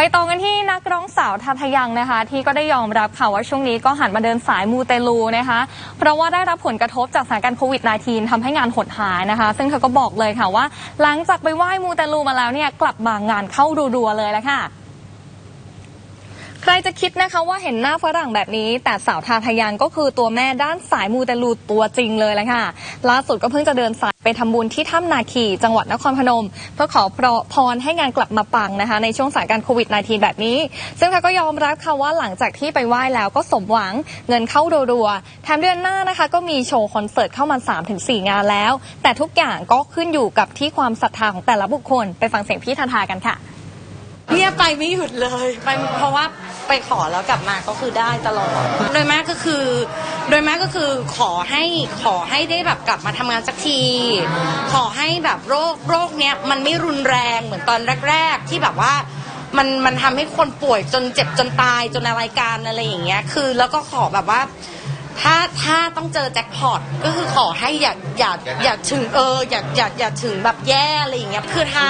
ไปต่อกันที่นักร้องสาวทาทายังนะคะ ที่ก็ได้ยอมรับค่ะว่าช่วงนี้ก็หันมาเดินสายมูเตลูนะคะ เพราะว่าได้รับผลกระทบจากสถานการณ์โควิด -19 ทำให้งานหดหายนะคะ ซึ่งเธอก็บอกเลยค่ะว่า หลังจากไปไหว้มูเตลูมาแล้วเนี่ยกลับมางานเข้ารัวๆเลยแล้วค่ะ ครจะคิดนะคะว่าเห็นหน้าฝรั่งแบบนี้ แต่สาวทาทายังก็คือตัวแม่ด้านสายมูเตลูตัวจริงเลยแหละค่ะ ล่าสุดก็เพิ่งจะเดินสายไปทำบุญที่ถ้ำนาคีจังหวัดนครพนม เพื่อขอพรให้งานกลับมาปังนะคะ ในช่วงสถานการณ์โควิด -19 แบบนี้ ซึ่งเธอก็ยอมรับค่ะว่าหลังจากที่ไปไหว้แล้วก็สมหวังเงินเข้ารัวๆแถมเดือนหน้านะคะ ก็มีโชว์คอนเสิร์ตเข้ามา 3-4 งานแล้ว แต่ทุกอย่างก็ขึ้นอยู่กับที่ความศรัทธาของแต่ละบุคคล ไปฟังเสียงพี่ทาทากันค่ะเนี่ยไปไม่หยุดเลยไปเพราะว่า ไปขอแล้วกลับมาก็คือได้ตลอด โดยมากก็คือ โดยมากก็คือขอให้ขอให้ได้แบบกลับมาทำงานสักที ขอให้แบบโรคโรคเนี้ยมันไม่รุนแรงเหมือนตอนแรก ๆ ที่แบบว่ามันมันทำให้คนป่วยจนเจ็บจนตายจนอะไรการอะไรอย่างเงี้ยคือแล้วก็ขอแบบว่าถ้าถ้าต้องเจอแจ็คพอตก็คือขอให้อย่าอย่าอย่าถึงเอออย่าอย่าอย่าถึงแบบแย่อะไรอย่างเงี้ยคือถ้า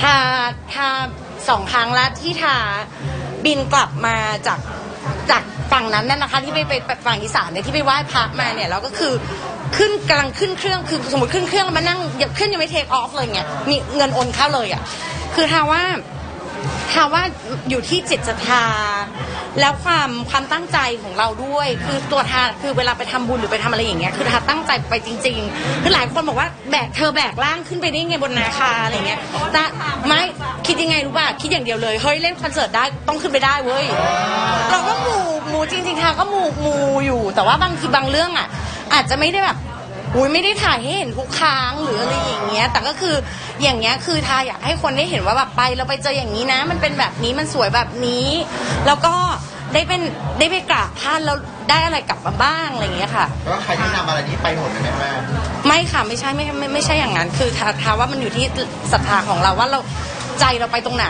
ทาทาสองครั้งแล้วที่ทา บินกลับมาจากจากฝั่งนั้นนั่นนะคะ ที่ไปไปฝั่งอีสานเนี่ยที่ไปไหว้พระมาเนี่ยเราก็คือขึ้นกำลังขึ้นเครื่องคือสมมติขึ้นเครื่องแล้วมานั่งย่าขึ้นยังไม่เทคออฟเลยเนี่ยมีเงินโอนเข้าเลยอะคือทาว่า ทาว่าอยู่ที่จิตศรัทธาแล้วความความตั้งใจของเราด้วย คือตัวทาคือเวลาไปทำบุญหรือไปทำอะไรอย่างเงี้ยคือทาตั้งใจไปจริง ๆ คือหลายคนบอกว่าแบกเธอแบกร่างขึ้นไปได้ไงบนนาคาอะไรเงี้ยแต่ไม่คิดยังไงรู้ป่ะคิดอย่างเดียวเลยเฮ้ยเล่นคอนเสิร์ตได้ต้องขึ้นไปได้เว้ยเราก็มูมูจริงๆทาก็มูมูอยู่ แต่ว่าบางทีบางเรื่องอะ อาจจะไม่ได้แบบ อุ้ยไม่ได้ถ่ายให้เห็นทุกครั้งหรืออะไรอย่างเงี้ย แต่ก็คืออย่างเงี้ยคือทาอยากให้คนได้เห็นว่าแบบไปเราไปเจออย่างนี้นะ มันเป็นแบบนี้มันสวยแบบนี้ แล้วก็ได้เป็นได้ไปกราบท่านแล้วได้อะไรกลับมาบ้างอะไรอย่างเงี้ยค่ะ แล้วใครที่นำอะไรนี้ไปหมดเลยไหมแม่ไม่ค่ะไม่ใช่ไม่ไม่ไม่ใช่อย่างนั้น คือทาทาว่ามันอยู่ที่ศรัทธาของเราว่าเราใจเราไปตรงไหน